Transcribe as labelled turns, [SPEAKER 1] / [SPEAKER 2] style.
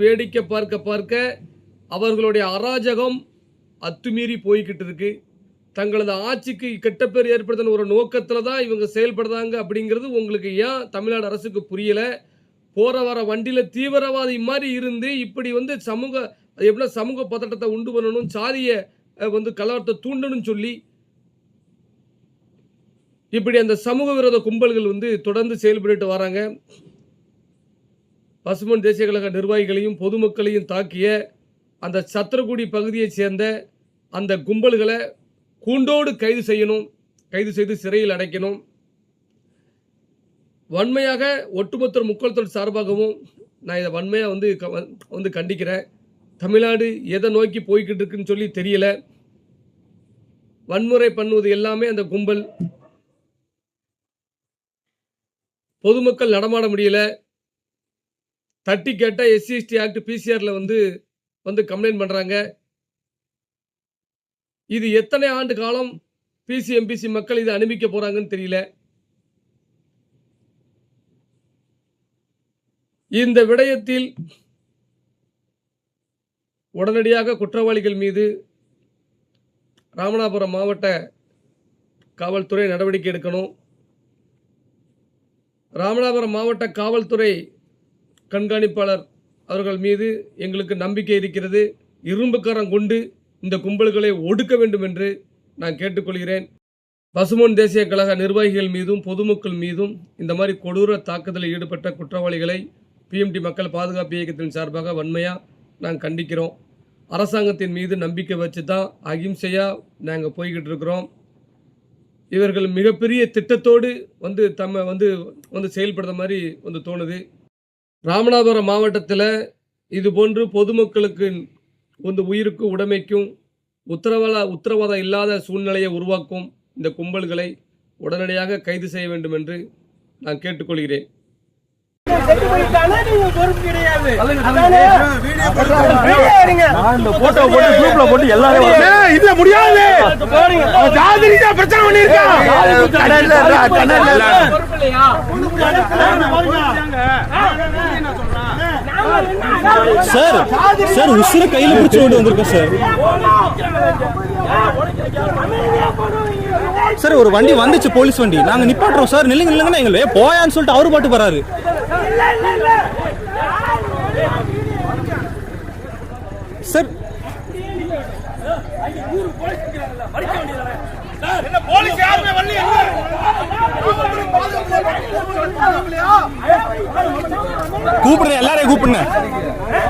[SPEAKER 1] வேடிக்கை பார்க்க பார்க்க அவர்களுடைய அராஜகம் அத்துமீறி போய்கிட்டு இருக்கு. தங்களது ஆட்சிக்கு கெட்ட பேர் ஏற்படுத்தின ஒரு நோக்கத்தில் தான் இவங்க செயல்படுறாங்க அப்படிங்கிறது உங்களுக்கு ஏன் தமிழ்நாடு அரசுக்கு புரியல? போற வர வண்டியில் தீவிரவாதி மாதிரி இருந்து இப்படி வந்து சமூக எப்படின்னா சமூக பதட்டத்தை உண்டு பண்ணணும் சாதியை வந்து கலவரத்தை தூண்டணும்னு சொல்லி இப்படி அந்த சமூக விரோத கும்பல்கள் வந்து தொடர்ந்து செயல்பட்டு வராங்க. பசுமன் தேசிய கழக நிர்வாகிகளையும் பொதுமக்களையும் தாக்கிய அந்த சத்திரக்குடி பகுதியைச் சேர்ந்த அந்த கும்பல்களை கூண்டோடு கைது செய்யணும் கைது செய்து சிறையில் அடைக்கணும். வன்மையாக ஒட்டுமொத்த முக்கோளத்தோடு சார்பாகவும் நான் இதை வன்மையாக வந்து க- வந்து கண்டிக்கிறேன். தமிழ்நாடு எதை நோக்கி போய்கிட்டு இருக்குன்னு சொல்லி தெரியல. வன்முறை பண்ணுவது எல்லாமே அந்த கும்பல். பொதுமக்கள் நடமாட முடியல. தட்டி கேட்டால் எஸ்சி எஸ்டி ஆக்ட் பிசிஆரில் வந்து வந்து கம்ப்ளைண்ட் பண்ணுறாங்க இது எத்தனை ஆண்டு காலம் பிசிஎம்பிசி மக்கள் இதை அனுமதிக்க போகிறாங்கன்னு தெரியல. இந்த விடயத்தில் உடனடியாக குற்றவாளிகள் மீது ராமநாதபுரம் மாவட்ட காவல்துறை நடவடிக்கை எடுக்கணும். ராமநாதபுரம் மாவட்ட காவல்துறை கண்காணிப்பாளர் அவர்கள் மீது எங்களுக்கு நம்பிக்கை இருக்கிறது. இரும்புக்காரம் கொண்டு இந்த கும்பல்களை ஒடுக்க வேண்டும் என்று நான் கேட்டுக்கொள்கிறேன். பசுமன் தேசிய கழக நிர்வாகிகள் மீதும் பொதுமக்கள் மீதும் இந்த மாதிரி கொடூர தாக்குதலில் ஈடுபட்ட குற்றவாளிகளை பிஎம்டி மக்கள் பாதுகாப்பு இயக்கத்தின் சார்பாக வன்மையாக நாங்கள் கண்டிக்கிறோம். அரசாங்கத்தின் மீது நம்பிக்கை வச்சு தான் அகிம்சையாக நாங்கள் போய்கிட்டு இருக்கிறோம். இவர்கள் மிகப்பெரிய திட்டத்தோடு வந்து தம்மை வந்து வந்து செயல்படுற மாதிரி வந்து தோணுது. ராமநாதபுரம் மாவட்டத்தில் இது போன்று பொதுமக்களுக்கு வந்து உயிருக்கு உடைமைக்கும் உத்தரவாத உத்தரவாதம் இல்லாத சூழ்நிலையை உருவாக்கும் இந்த கும்பல்களை உடனடியாக கைது செய்ய வேண்டும் என்று நான் கேட்டுக்கொள்கிறேன்.
[SPEAKER 2] இதுல முடியாது. பிரச்சனை பண்ணிருக்கான்
[SPEAKER 3] சார் சார் உசுர கையில பிடிச்சு ஓடி வந்திருக்கோம் சார். சார் ஒரு வண்டி வந்துச்சு போலீஸ் வண்டி. நாங்க நிப்பாட்டுறோம் சார். நில்லுங்க நில்லுங்கன்னா எங்களை. போயான்னு சொல்லிட்டு அவரு பாட்டு போறாரு சார்
[SPEAKER 2] போலீஸ் யாருமே
[SPEAKER 3] கூப்பிடுறேன் எல்லாரையும் கூப்பிடுங்க.